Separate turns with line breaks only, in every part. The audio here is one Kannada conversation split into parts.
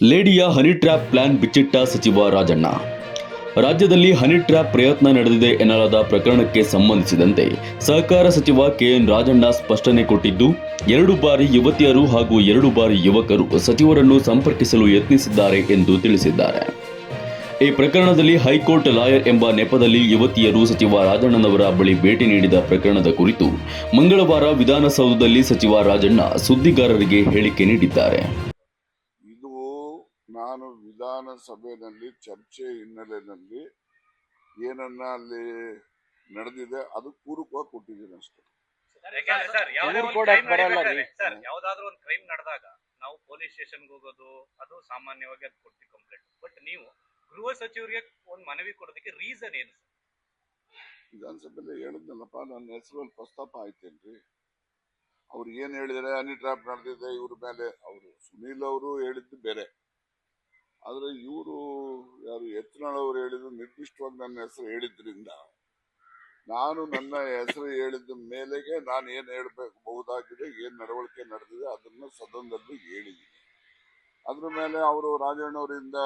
ಲೇಡಿಯ ಹನಿ ಟ್ರ್ಯಾಪ್ ಪ್ಲಾನ್ ಬಿಚ್ಚಿಟ್ಟ ಸಚಿವ ರಾಜಣ್ಣ. ರಾಜ್ಯದಲ್ಲಿ ಹನಿ ಟ್ರ್ಯಾಪ್ ಪ್ರಯತ್ನ ನಡೆದಿದೆ ಎನ್ನಲಾದ ಪ್ರಕರಣಕ್ಕೆ ಸಂಬಂಧಿಸಿದಂತೆ ಸಹಕಾರ ಸಚಿವ ಕೆಎನ್ ರಾಜಣ್ಣ ಸ್ಪಷ್ಟನೆ ಕೊಟ್ಟಿದ್ದು, ಎರಡು ಬಾರಿ ಯುವತಿಯರು ಹಾಗೂ ಎರಡು ಬಾರಿ ಯುವಕರು ಸಚಿವರನ್ನು ಸಂಪರ್ಕಿಸಲು ಯತ್ನಿಸಿದ್ದಾರೆ ಎಂದು ತಿಳಿಸಿದ್ದಾರೆ. ಈ ಪ್ರಕರಣದಲ್ಲಿ ಹೈಕೋರ್ಟ್ ಲಾಯರ್ ಎಂಬ ನೆಪದಲ್ಲಿ ಯುವತಿಯರು ಸಚಿವ ರಾಜಣ್ಣನವರ ಬಳಿ ಭೇಟಿ ನೀಡಿದ ಪ್ರಕರಣದ ಕುರಿತು ಮಂಗಳವಾರ ವಿಧಾನಸೌಧದಲ್ಲಿ ಸಚಿವ ರಾಜಣ್ಣ ಸುದ್ದಿಗಾರರಿಗೆ ಹೇಳಿಕೆ ನೀಡಿದ್ದಾರೆ.
ನಾನು ವಿಧಾನಸಭೆಯಲ್ಲಿ ಚರ್ಚೆ ಹಿನ್ನೆಲೆಯಲ್ಲಿ ಏನನ್ನ ಅಲ್ಲಿ ನಡೆದಿದೆ ಅದು ಪೂರಕವಾಗಿ ಕೊಟ್ಟಿದ್ದೀನಿ ಅಷ್ಟೇ.
ಯಾವ್ದಾದ್ರು ಒಂದು ಕ್ರೈಮ್ ನಡೆದಾಗ ನಾವು ಪೊಲೀಸ್ ಸ್ಟೇಷನ್ಗೆ ಹೋಗೋದು ಅದು ಸಾಮಾನ್ಯವಾಗಿ ಅದು ಕೊಡ್ತೀವಿ ಕಂಪ್ಲೇಂಟ್ ಬಟ್ ನೀವು ಗೃಹ ಸಚಿವರಿಗೆ ಒಂದು ಮನವಿ ಕೊಡೋದಕ್ಕೆ ರೀಸನ್ ಏನು ಸರ್?
ವಿಧಾನಸಭೆಯಲ್ಲಿ ಹೇಳಿದ್ನಲ್ಲಪ್ಪ ನನ್ನ ಹೆಸರಲ್ಲಿ ಪ್ರಸ್ತಾಪ ಆಯ್ತೇನ್ರಿ. ಅವ್ರು ಏನ್ ಹೇಳಿದ್ರೆ ಹನಿ ಟ್ರಾಪ್ ನಡೆದಿದೆ ಇವ್ರ ಮೇಲೆ ಅವರು ಸುನೀಲ್ ಅವರು ಹೇಳಿದ್ದು ಬೇರೆ. ಆದ್ರೆ ಇವರು ಯಾರು ಎತ್ತನಾಳವರು ಅವರು ಹೇಳಿದ್ರು ನಿರ್ದಿಷ್ಟವಾಗಿ ನನ್ನ ಹೆಸರು ಹೇಳಿದ್ರಿಂದ ನಾನು ನನ್ನ ಹೆಸರು ಹೇಳಿದ ಮೇಲೆಗೆ ನಾನು ಏನು ಹೇಳ್ಬೇಕು ಬಹುದಾಗಿದೆ ಏನ್ ನಡವಳಿಕೆ ನಡೆದಿದೆ ಅದನ್ನ ಸದನದಲ್ಲಿ ಹೇಳಿದ್ದೀನಿ. ಅದ್ರ ಮೇಲೆ ಅವರು ರಾಜಣ್ಣವರಿಂದ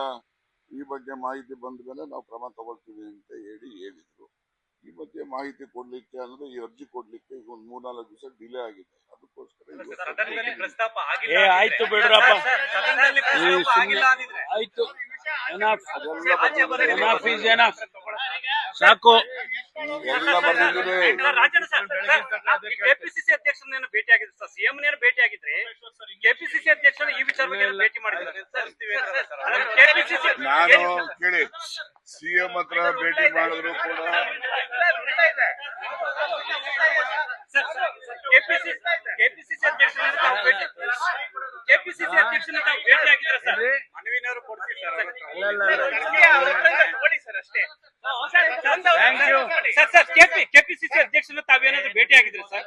ಈ ಬಗ್ಗೆ ಮಾಹಿತಿ ಬಂದ ಮೇಲೆ ನಾವು ಕ್ರಮ ತಗೊಳ್ತೀವಿ ಅಂತ ಹೇಳಿ ಹೇಳಿದ್ರು. ಈ ಬಗ್ಗೆ ಮಾಹಿತಿ ಕೊಡ್ಲಿಕ್ಕೆ ಅಂದ್ರೆ ಈ ಅರ್ಜಿ ಕೊಡ್ಲಿಕ್ಕೆ ಈಗ ಒಂದು ಮೂರ್ನಾಲ್ಕು ದಿವಸ ಡಿಲೇ ಆಗಿದೆ. ಅದಕ್ಕೋಸ್ಕರ
ಆಯ್ತು. ಸಾಕು.
ಕೆಪಿಸಿಸಿ ಅಧ್ಯಕ್ಷರನ್ನ ಭೇಟಿ ಆಗಿದ್ರು? ಸರ್ ಸಿಎಂ ನೇನು ಭೇಟಿ ಆಗಿದ್ರೆ? ಕೆಪಿಸಿಸಿ ಅಧ್ಯಕ್ಷರು ಈ ವಿಚಾರ ಭೇಟಿ ಮಾಡಿದ್ದಾರೆ
ನಾನು ಕೇಳಿ ಸಿಎಂ ಹತ್ರ ಭೇಟಿ ಮಾಡಿದ್ರು ಕೂಡ
ಕೆಪಿಸಿಸಿ ಅಧ್ಯಕ್ಷರನ್ನ ತಾವು ಭೇಟಿ ಕೆಪಿಸಿಸಿ ಅಧ್ಯಕ್ಷರನ್ನ ಭೇಟಿ ಆಗಿದ್ರೆ ಸರ್? ಕೊಡ್ತೀವಿ ಸರ್ ಅಷ್ಟೇ. ಕೆಪಿ ಕೆಪಿಸಿಸಿ ಅಧ್ಯಕ್ಷರು ತಾವೇನಾದ್ರು ಭೇಟಿ ಆಗಿದ್ರಿ ಸರ್?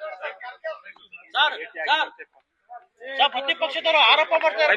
ಸರ್ ಪ್ರತಿಪಕ್ಷದವರು ಆರೋಪ ಮಾಡ್ತಾರೆ